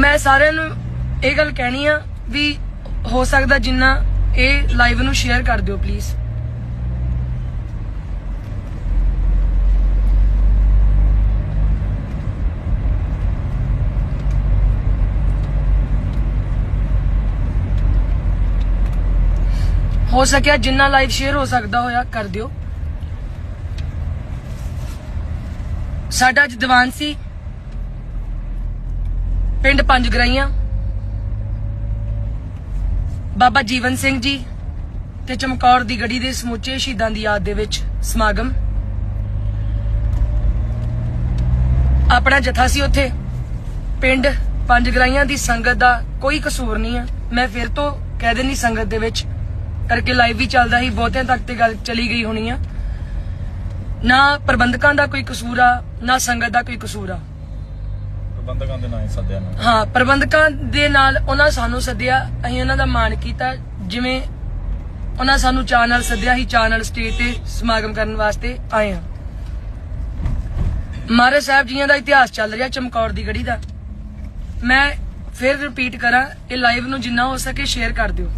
ਮੈਂ ਸਾਰਿਆਂ ਨੂੰ ਇਹ ਗੱਲ ਕਹਿਣੀ ਆ ਵੀ ਹੋ ਸਕਦਾ ਜਿੰਨਾ ਇਹ ਲਾਈਵ ਨੂੰ ਸ਼ੇਅਰ ਕਰ ਦਿਓ ਪਲੀਜ਼ ਹੋ ਸਕਿਆ ਜਿੰਨਾ ਲਾਈਵ ਸ਼ੇਅਰ ਹੋ ਸਕਦਾ ਹੋਇਆ, ਕਰ ਦਿਓ। ਸਾਡਾ ਅੱਜ ਦੀਵਾਨ ਸੀ। ਪਿੰਡ ਪੰਜ ਗਰਾਈਆਂ। ਬਾਬਾ ਜੀਵਨ ਸਿੰਘ ਜੀ ਤੇ ਚਮਕੌਰ ਦੀ ਗੜੀ ਦੇ ਸਮੁੱਚੇ ਸ਼ਹੀਦਾਂ ਦੀ ਯਾਦ ਦੇ ਵਿੱਚ ਸਮਾਗਮ। ਆਪਣਾ ਜਥਾ ਸੀ ਉੱਥੇ। ਪਿੰਡ ਪੰਜ ਗਰਾਈਆਂ ਦੀ ਸੰਗਤ ਦਾ ਕੋਈ ਕਸੂਰ ਨਹੀਂ ਆ। ਮੈਂ ਫਿਰ ਤੋਂ ਕਹਿ ਦੇਣੀ ਸੰਗਤ ਦੇ ਵਿੱਚ, ਕਰਕੇ ਲਾਈਵ ਵੀ ਚੱਲਦਾ ਸੀ, ਬਹੁਤਿਆਂ ਤੱਕ ਤੇ ਗੱਲ ਚਲੀ ਗਈ ਹੋਣੀ ਆ। ਨਾ ਪ੍ਰਬੰਧਕਾਂ ਦਾ ਕੋਈ ਕਸੂਰ ਆ, ਨਾ ਸੰਗਤ ਦਾ ਕੋਈ ਕਸੂਰ ਆ। ਪ੍ਰਬੰਧਕਾਂ ਦੇ ਨਾਂ ਸੱਦਿਆ ਨਾ। ਹਾਂ, ਪ੍ਰਬੰਧਕਾਂ ਦੇ ਨਾਲ ਉਹਨਾਂ ਸਾਨੂੰ ਸੱਦਿਆ, ਅਸੀਂ ਉਹਨਾਂ ਦਾ ਮਾਣ ਕੀਤਾ, ਜਿਵੇਂ ਉਹਨਾਂ ਸਾਨੂੰ ਚਾਅ ਨਾਲ ਸੱਦਿਆ ਸੀ ਚਾਅ ਨਾਲ ਸਟੇਜ ਤੇ ਸਮਾਗਮ ਕਰਨ ਵਾਸਤੇ ਆਏ ਹਾਂ। ਮਹਾਰਾਜ ਸਾਹਿਬ ਜੀਆਂ ਦਾ ਇਤਿਹਾਸ ਚੱਲ ਰਿਹਾ ਚਮਕੌਰ ਦੀ ਗੜੀ ਦਾ। ਮੈਂ ਫਿਰ ਰਿਪੀਟ ਕਰਾਂ, ਇਹ ਲਾਈਵ ਨੂੰ ਜਿੰਨਾ ਹੋ ਸਕੇ ਸ਼ੇਅਰ ਕਰ ਦਿਓ।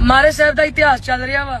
ਮਹਾਰਾਜ ਸਾਹਿਬ ਦਾ ਇਤਿਹਾਸ ਚੱਲ ਰਿਹਾ ਵਾ।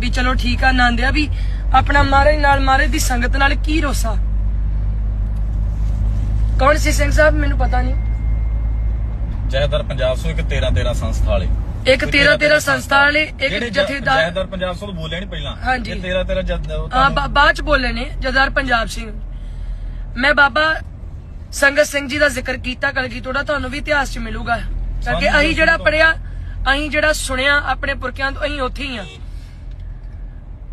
ਵੀ ਚਲੋ ਠੀਕ ਆ ਆਨੰਦ ਆ ਵੀ ਆਪਣਾ ਮਹਾਰਾਜ ਨਾਲ ਮਹਾਰਾਜ ਦੀ ਸੰਗਤ ਨਾਲ ਕੀ ਰੋਸਾ? ਕੌਣ ਸੀ ਸਿੰਘ ਸਾਹਿਬ? ਮੈਨੂੰ ਪਤਾ ਨਹੀਂ। ਜਹਦਰ ਪੰਜਾਬ ਸੋ ਇੱਕ 13 13 ਸੰਸਥਾ ਵਾਲੇ। ਇੱਕ 13 13 ਸੰਸਥਾ ਵਾਲੇ ਇੱਕ ਜਿਹੜੇ ਜ- ਜਥੇਦਾਰ ਜਹਦਰ ਪੰਜਾਬ ਸੋ ਬੋਲਿਆ ਨਹੀਂ ਪਹਿਲਾਂ। ਹਾਂਜੀ। ਇਹ 13 13 ਜਦ ਉਹ ਆ ਤੁਹਾਨੂੰ- ਬਾਅਦ ਚ ਬੋਲੇ ਨੇ ਜਦਾਰ ਪੰਜਾਬ ਸਿੰਘ। ਮੈਂ ਬਾਬਾ ਸੰਗਤ ਸਿੰਘ ਜੀ ਦਾ ਜ਼ਿਕਰ ਕੀਤਾ ਕਲਗੀ ਤੋੜਾ ਤੁਹਾਨੂੰ ਵੀ ਇਤਿਹਾਸ ਚ ਮਿਲੂਗਾ। ਕਰਕੇ ਸਾਨੂੰ ਅਸੀਂ ਜਿਹੜਾ ਪੜਿਆ ਅਸੀਂ ਜਿਹੜਾ ਸੁਣਿਆ ਆਪਣੇ ਪੁਰਖਿਆਂ ਤੋਂ ਅਸੀਂ ਉੱਥੇ ਹੀ ਆ।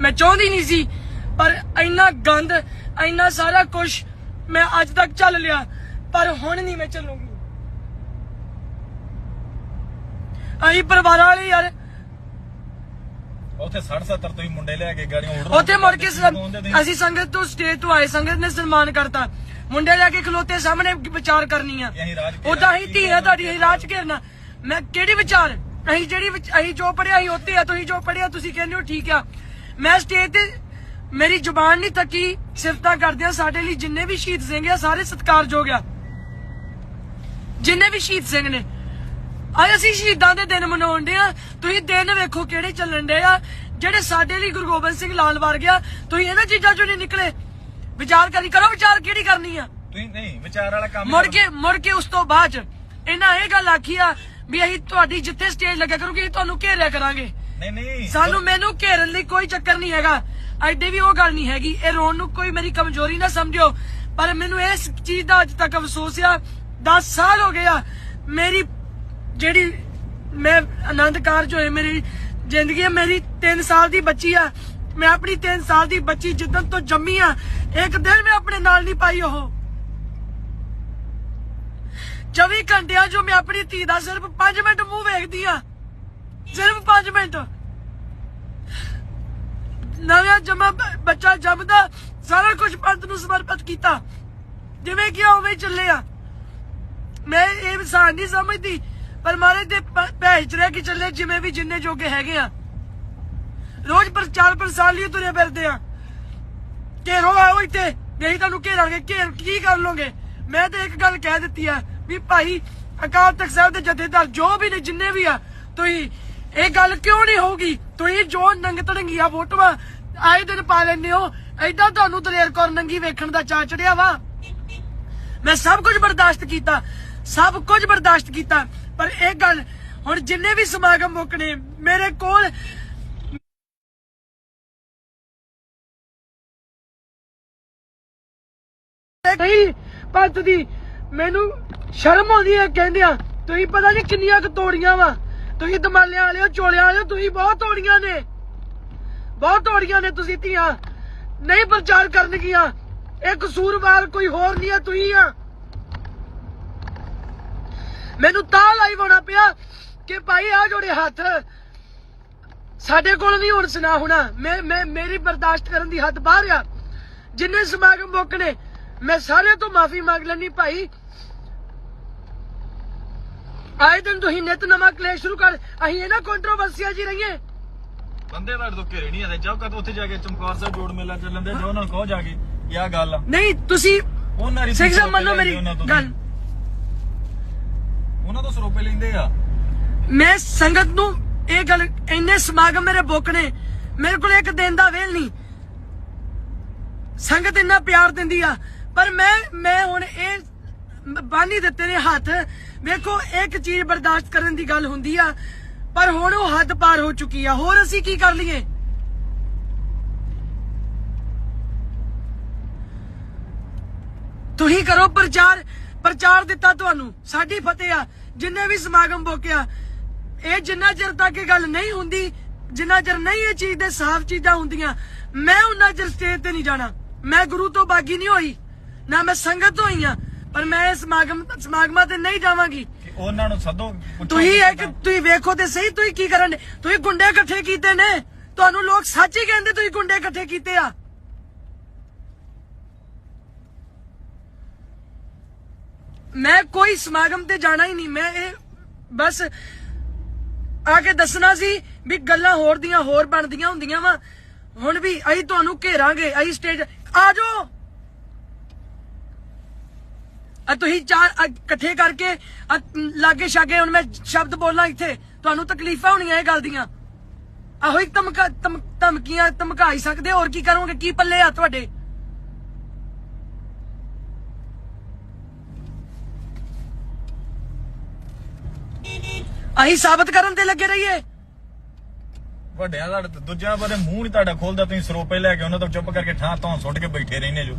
ਮੈਂ ਚਾਹੁੰਦੀ ਨਹੀਂ ਸੀ ਪਰ ਇੰਨਾ ਗੰਦ ਇੰਨਾ ਸਾਰਾ ਕੁਝ ਮੈਂ ਅੱਜ ਤੱਕ ਚੱਲ ਲਿਆ ਪਰ ਹੁਣ ਨਹੀਂ ਮੈਂ ਚੱਲੂਗੀ ਅਸੀਂ ਪਰਿਵਾਰਾਂ ਵਾਲੇ ਯਾਰ ਉੱਥੇ 60 70 ਤੁਸੀਂ ਮੁੰਡੇ ਲਿਆ ਕੇ ਗਾੜੀਆਂ ਉੜ ਉੱਥੇ ਮੁੜ ਕੇ ਅਸੀਂ ਸੰਗਤ ਤੋਂ ਸਟੇਜ ਤੋਂ ਆਏ ਸੰਗਤ ਨੇ ਸਨਮਾਨ ਕਰਤਾ। ਮੁੰਡੇ ਲੈ ਕੇ ਖਲੋਤੇ ਸਾਹਮਣੇ ਵਿਚਾਰ ਕਰਨੀ ਆ। ਅਸੀਂ ਰਾਜ ਘੇਰਾ ਉਦਾਂ ਹੀ ਧੀਆ ਤੁਹਾਡੀ ਅਸੀਂ ਰਾਜ ਘੇਰਨਾ। ਮੈਂ ਕਿਹੜੀ ਵਿਚਾਰ? ਅਸੀਂ ਜਿਹੜੀ ਵਿਚ- ਅਸੀਂ ਜੋ ਪੜਿਆ ਅਸੀਂ ਉੱਤੇ ਆ ਤੁਸੀਂ ਜੋ ਪੜਿਆ ਤੁਸੀਂ ਕਹਿੰਦੇ ਹੋ ਠੀਕ ਆ। ਮੈਂ ਸਟੇਜ ਤੇ ਮੇਰੀ ਜ਼ੁਬਾਨ ਨਹੀਂ ਥੱਕੀ ਸਿਫਤਾਂ ਕਰਦੇ ਆ ਸਾਡੇ ਲਈ ਜਿੰਨੇ ਵੀ ਸ਼ਹੀਦ ਸਿੰਘ ਆ ਸਾਰੇ ਸਤਿਕਾਰਯੋਗ ਆ। ਜਿੰਨੇ ਵੀ ਸ਼ਹੀਦ ਸਿੰਘ ਨੇ। ਅੱਜ ਅਸੀਂ ਸ਼ਹੀਦਾਂ ਦੇ ਦਿਨ ਮਨਾਉਣ ਦੇ ਆ। ਤੁਸੀਂ ਦਿਨ ਵੇਖੋ ਕਿਹੜੇ ਚੱਲਣ ਦੇ ਆ। ਜਿਹੜੇ ਸਾਡੇ ਲਈ ਗੁਰੂ ਗੋਬਿੰਦ ਸਿੰਘ ਲਾਲ ਵਰ ਗਿਆ ਤੁਸੀਂ ਇਹਨਾਂ ਚੀਜ਼ਾਂ ਚੋਂ ਨਹੀਂ ਨਿਕਲੇ। ਵਿਚਾਰ ਕਰੀ ਕਰੋ ਵਿਚਾਰ ਕਿਹੜੀ ਕਰਨੀ ਆ? ਤੁਸੀਂ ਨਹੀਂ ਵਿਚਾਰ ਵਾਲਾ ਕੰਮ ਮੁੜ। ਕੇ ਮੁੜ ਕੇ ਉਸ ਤੋਂ ਬਾਅਦ ਇਹਨਾਂ ਇਹ ਗੱਲ ਆਖੀ ਆ ਵੀ ਅਸੀਂ ਤੁਹਾਡੀ ਜਿੱਥੇ ਸਟੇਜ ਲੱਗਿਆ ਕਰੂਗੀ ਅਸੀਂ ਤੁਹਾਨੂੰ ਘੇਰਿਆ ਕਰਾਂਗੇ। ਨਹੀਂ ਨਹੀਂ। ਸਾਨੂੰ ਮੈਨੂੰ ਘੇਰਨ ਲਈ ਕੋਈ ਚੱਕਰ ਨਹੀਂ ਹੈਗਾ। ਐਡੀ ਵੀ ਉਹ ਗੱਲ ਨਹੀਂ ਹੈਗੀ। ਇਹ ਰੋਣ ਨੂੰ ਕੋਈ ਮੇਰੀ ਕਮਜ਼ੋਰੀ ਨਾ ਸਮਝਿਓ। ਪਰ ਮੈਨੂੰ ਇਸ ਚੀਜ਼ ਦਾ ਅੱਜ ਤੱਕ ਅਫਸੋਸ ਆ। 10 ਸਾਲ ਹੋ ਗਏ ਮੇਰੀ ਜਿਹੜੀ ਮੈਂ ਆਨੰਦ ਕਾਰਜ ਹੋਏ, ਮੇਰੀ ਜ਼ਿੰਦਗੀ ਮੇਰੀ 3 ਸਾਲ ਦੀ ਬੱਚੀ ਆ। ਮੈਂ ਆਪਣੀ 3 ਸਾਲ ਦੀ ਬੱਚੀ ਜਿੱਦਣ ਤੋਂ ਜੰਮੀ ਆ, ਇੱਕ ਦਿਨ ਮੈਂ ਆਪਣੇ ਨਾਲ ਨਹੀਂ ਪਾਈ ਉਹ। 24 ਘੰਟਿਆਂ ਜੋ ਮੈਂ ਆਪਣੀ ਧੀ ਦਾ ਸਿਰਫ 5 ਮਿੰਟ ਮੂੰਹ ਵੇਖਦੀ ਆ। ਸਿਰਫ 5 ਮਿੰਟ। ਨਵਾਂ ਜਮਾ ਬੱਚਾ ਜੰਮਦਾ, ਸਾਰਾ ਕੁਝ ਪੰਤ ਨੂੰ ਸਮਰਪਿਤ ਕੀਤਾ। ਜਿਵੇਂ ਕਿ ਉਵੇਂ ਚੱਲੇ ਆ। ਮੈਂ ਇਹ ਇਨਸਾਨ ਨਹੀਂ ਸਮਝਦੀ, ਪਰ ਮਾਰੇ ਤੇ ਭੈਜ ਰਹਿ ਕੇ ਚੱਲੇ ਜਿਵੇਂ ਵੀ ਜਿੰਨੇ ਜੋਗੇ ਹੈਗੇ ਆ। ਰੋਜ਼ ਪ੍ਰਚਾਰ ਪ੍ਰਸਾਰ ਲਈ ਤੁਰੇ ਫਿਰਦੇ ਆ। ਘੇਰੋ ਆਓ ਇੱਥੇ, ਨਹੀਂ ਤੁਹਾਨੂੰ ਘੇਰਾਂਗੇ, ਘੇਰ ਕੀ ਕਰ ਲੋਗੇ ਮੈਂ ਤੇ ਇੱਕ ਗੱਲ ਕਹਿ ਦਿੱਤੀ ਆ ਵੀ ਭਾਈ ਅਕਾਲ ਤਖਤ ਸਾਹਿਬ ਦੇ ਜਥੇਦਾਰ ਜੋ ਵੀ ਨੇ ਜਿੰਨੇ ਵੀ ਆ, ਤੁਸੀਂ ਇਹ ਗੱਲ ਕਿਉਂ ਨਹੀਂ ਹੋਊਗੀ? ਤੁਸੀਂ ਜੋ ਨੰਗ ਤੜੰਗੀਆਂ ਫੋਟੋਆਂ ਆਏ ਦਿਨ ਪਾ ਲੈਂਦੇ ਹੋ ਐਦਾਂ ਤੁਹਾਨੂੰ ਦਲੇਰ ਕੌਰ ਨੰਗੀ ਵੇਖਣ ਦਾ ਚਾ ਚੜਿਆ ਵਾ। ਮੈਂ ਸਭ ਕੁਝ ਬਰਦਾਸ਼ਤ ਕੀਤਾ, ਸਭ ਕੁਝ ਬਰਦਾਸ਼ਤ ਕੀਤਾ, ਪਰ ਇਹ ਗੱਲ ਹੁਣ ਜਿੰਨੇ ਵੀ ਸਮਾਗਮ ਮੁੱਕਣੇ, ਮੇਰੇ ਕੋਲ ਨਹੀਂ ਪੰਤ ਦੀ ਮੈਨੂੰ ਸ਼ਰਮ ਆਉਂਦੀ ਹੈ ਕਹਿੰਦਿਆਂ ਤੁਸੀਂ ਪਤਾ ਨਹੀਂ ਕਿੰਨੀਆਂ ਕੁ ਤੋੜੀਆਂ ਵਾ। ਤੁਸੀਂ ਦਮਾਲਿਆਂ ਵਾਲਿਓ, ਚੋਲਿਆਂ ਵਾਲਿਓ, ਤੁਸੀਂ ਬਹੁਤ ਤੋੜੀਆਂ ਨੇ। ਬਹੁਤ ਤੋੜੀਆਂ ਨੇ ਤੁਸੀਂ ਧੀਆਂ। ਨਹੀਂ ਪ੍ਰਚਾਰ ਕਰਨਗੀਆਂ। ਇਹ ਕਸੂਰਵਾਰ ਕੋਈ ਹੋਰ ਨਹੀਂ ਹੈ ਤੁਸੀਂ ਆ। ਮੈਨੂੰ ਤਾਂ ਲਾਈਵ ਹੋਣਾ ਪਿਆ ਕਿ ਭਾਈ ਆ ਜੋੜੇ ਹੱਥ ਸਾਡੇ ਕੋਲ ਨਹੀਂ ਹੁਣ ਸੁਣਾ ਹੋਣਾ। ਮੈਂ ਮੇਰੀ ਬਰਦਾਸ਼ਤ ਕਰਨ ਦੀ ਹੱਦ ਬਾਹਰ ਆ। ਜਿੰਨੇ ਸਮਾਗਮ ਮੁੱਕਣੇ, ਮੈਂ ਸਾਰਿਆਂ ਤੋਂ ਮਾਫੀ ਮੰਗ ਲੈਣੀ ਭਾਈ। ਆਏ ਦਿਨ ਤੁਸੀਂ ਨਿਤ ਨਵਾਂ ਕਲੇਸ਼ ਸ਼ੁਰੂ ਕਰ ਅਸੀਂ ਇਹਨਾਂ ਕੰਟਰੋਵਰਸੀਆਂ ਜੀ ਰਹੀਏ। ਬੰਦੇ ਤੋਂ ਘੇਰੇ ਨਹੀਂ ਆਦੇ ਜਾਓ ਕਦ ਉੱਥੇ ਜਾ ਕੇ ਚਮਕੌਰ ਸਾਹਿਬ ਜੋੜ ਮੇਲਾ ਚੱਲਣ ਦੇ ਜੋ ਉਹਨਾਂ ਨੂੰ ਕਹੋ ਜਾ ਕੇ ਇਹ ਗੱਲ ਆ। ਨਹੀਂ ਤੁਸੀਂ ਉਹਨਾਂ ਦੀ ਸਿੰਘ ਸਾਹਿਬ ਮੰਨੋ ਮੇਰੀ। ਗੱਲ। ਉਹਨਾਂ ਤੋਂ ਸਰੋਪੇ ਲੈਂਦੇ ਆ। ਮੈਂ ਸੰਗਤ ਨੂੰ ਇਹ ਗੱਲ ਇੰਨੇ ਸਮਾਗਮ ਮੇਰੇ ਬੁੱਕ ਨੇ ਮੇਰੇ ਕੋਲ ਇੱਕ ਦਿਨ ਦਾ ਵੇਲ ਨਹੀਂ। ਸੰਗਤ ਇੰਨਾ ਪਿਆਰ ਦਿੰਦੀ ਆ ਪਰ ਮੈਂ ਮੈਂ ਹੁਣ ਇਹ ਬਾਨੀ ਦਿੱਤੇ ਨੇ ਹੱਥ। ਵੇਖੋ, ਇੱਕ ਚੀਜ਼ ਬਰਦਾਸ਼ਤ ਕਰਨ ਦੀ ਗੱਲ ਹੁੰਦੀ ਆ, ਪਰ ਹੁਣ ਉਹ ਹੱਦ ਪਾਰ ਹੋ ਚੁੱਕੀ ਆ। ਹੋਰ ਅਸੀਂ ਕੀ ਕਰ ਲਈਏ? ਤੁਸੀਂ ਕਰੋ ਪ੍ਰਚਾਰ। ਪ੍ਰਚਾਰ ਦਿੱਤਾ ਤੁਹਾਨੂੰ। ਸਾਡੀ ਫਤਿਹ ਆ। ਜਿੰਨੇ ਵੀ ਸਮਾਗਮ ਬੋਕਿਆ ਇਹ ਜਿੰਨਾ ਚਿਰ ਤੱਕ ਇਹ ਗੱਲ ਨਹੀਂ ਹੁੰਦੀ, ਜਿੰਨਾ ਚਿਰ ਨਹੀਂ ਇਹ ਚੀਜ਼ ਦੇ ਸਾਫ਼ ਚੀਜ਼ਾਂ ਹੁੰਦੀਆਂ, ਮੈਂ ਉਹਨਾਂ ਚਿਰ ਸਟੇਜ ਤੇ ਨਹੀਂ ਜਾਣਾ। ਮੈਂ ਗੁਰੂ ਤੋਂ ਬਾਗੀ ਨਹੀਂ ਹੋਈ। ਨਾ ਮੈਂ ਸੰਗਤ ਹੋਈ ਆ। ਪਰ ਮੈਂ ਇਹ ਸਮਾਗਮ ਸਮਾਗਮਾਂ ਤੇ ਨਹੀਂ ਜਾਵਾਂਗੀ। ਕਿ ਉਹਨਾਂ ਨੂੰ ਸੱਦੋ ਪੁੱਛੋ ਤੁਸੀਂ ਇੱਕ ਤੁਸੀਂ ਵੇਖੋ ਤੇ ਸਹੀ ਤੁਸੀਂ ਕੀ ਕਰਨ ਤੁਸੀਂ ਗੁੰਡੇ ਇਕੱਠੇ ਕੀਤੇ ਨੇ। ਤੁਹਾਨੂੰ ਲੋਕ ਸੱਚ ਹੀ ਕਹਿੰਦੇ ਤੁਸੀਂ ਗੁੰਡੇ ਇਕੱਠੇ ਕੀਤੇ ਆ। ਮੈਂ ਕੋਈ ਸਮਾਗਮ ਤੇ ਜਾਣਾ ਹੀ ਨਹੀਂ। ਮੈਂ ਇਹ ਬਸ ਆ ਕੇ ਦੱਸਣਾ ਸੀ ਵੀ ਗੱਲਾਂ ਹੋਰ ਦੀਆਂ ਹੋਰ ਬਣਦੀਆਂ ਹੁੰਦੀਆਂ ਵਾ। ਹੁਣ ਵੀ ਅਸੀਂ ਤੁਹਾਨੂੰ ਘੇਰਾਂਗੇ ਅਸੀਂ ਸਟੇਜ ਆ ਜਾਓ! ਆ ਤੁਸੀਂ ਚਾਰ ਆ ਇਕੱਠੇ ਕਰਕੇ ਆ ਲਾਗੇ ਛਾਗੇ ਹੁਣ ਮੈਂ ਸ਼ਬਦ ਬੋਲਾਂ ਇੱਥੇ, ਤੁਹਾਨੂੰ ਤਕਲੀਫਾਂ ਹੋਣੀਆਂ ਇਹ ਗੱਲ ਦੀਆਂ। ਆਹੋ ਇੱਕ ਧਮਕਾ ਧਮਕੀਆਂ ਧਮਕਾਈ ਸਕਦੇ, ਹੋਰ ਕੀ ਕਰੋਗੇ? ਕੀ ਪੱਲੇ ਆ ਤੁਹਾਡੇ? ਅਸੀਂ ਸਾਬਤ ਕਰਨ ਤੇ ਲੱਗੇ ਰਹੀਏ। ਵੱਡਿਆਂ ਦਾ ਦੂਜਿਆਂ ਬਾਰੇ ਮੂੰਹ ਨਹੀਂ ਤੁਹਾਡਾ ਖੋਲਦਾ, ਤੁਸੀਂ ਸਰੋਪੇ ਲੈ ਕੇ ਉਹਨਾਂ ਤੋਂ ਚੁੱਪ ਕਰਕੇ ਠਾਂ ਤੋਂ ਸੁੱਟ ਕੇ ਬੈਠੇ ਰਹਿੰਦੇ ਜੋ।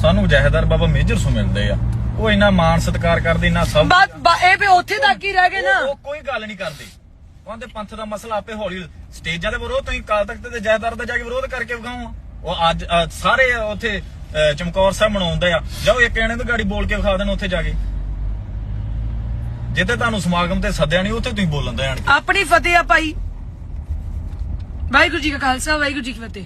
ਸਾਨੂੰ ਜਹੇਦਾਰ ਬਾਬਾ ਮੇਜਰ ਸੋ ਮਿਲਦੇ ਆ। ਉਹ ਇੰਨਾ ਮਾਣ ਸਤਿਕਾਰ ਕਰਦੇ ਇੰਨਾ ਸਭ ਬਸ ਇਹ ਵੀ ਉੱਥੇ ਤੱਕ ਹੀ ਰਹਿ ਗਏ ਨਾ। ਉਹ ਕੋਈ ਗੱਲ ਨਹੀਂ ਕਰਦੇ। ਉਹਦੇ ਪੰਥ ਦਾ ਮਸਲਾ ਆਪੇ ਹੌਲੀ ਸਟੇਜਾਂ ਦੇ ਵਿਰੋਧ ਤੁਸੀਂ ਕਾਲ ਤਖਤ ਤੇ ਜਹੇਦਾਰ ਦਾ ਜਾ ਕੇ ਵਿਰੋਧ ਕਰਕੇ ਵਿਖਾਓ। ਉਹ ਅੱਜ ਸਾਰੇ ਉੱਥੇ ਚਮਕੌਰ ਸਾਹਿਬ ਮਨਾਉਂਦੇ ਆ। ਜਾਓ ਇੱਕ ਜਣੇ ਤੋਂ ਗਾੜੀ ਬੋਲ ਕੇ ਵਿਖਾ ਦੇਣ ਉੱਥੇ ਜਾ ਕੇ। ਜਿੱਥੇ ਤੁਹਾਨੂੰ ਸਮਾਗਮ ਤੇ ਸੱਦਿਆ ਨਹੀਂ ਉੱਥੇ ਤੁਸੀਂ ਬੋਲਣ ਦੇ ਆਣ ਆਪਣੀ ਫਤਿਹ ਆ ਭਾਈ। ਵਾਹਿਗੁਰੂ ਜੀ ਕਾ ਖਾਲਸਾ ਵਾਹਿਗੁਰੂ ਜੀ ਕੀ ਫਤਿਹ।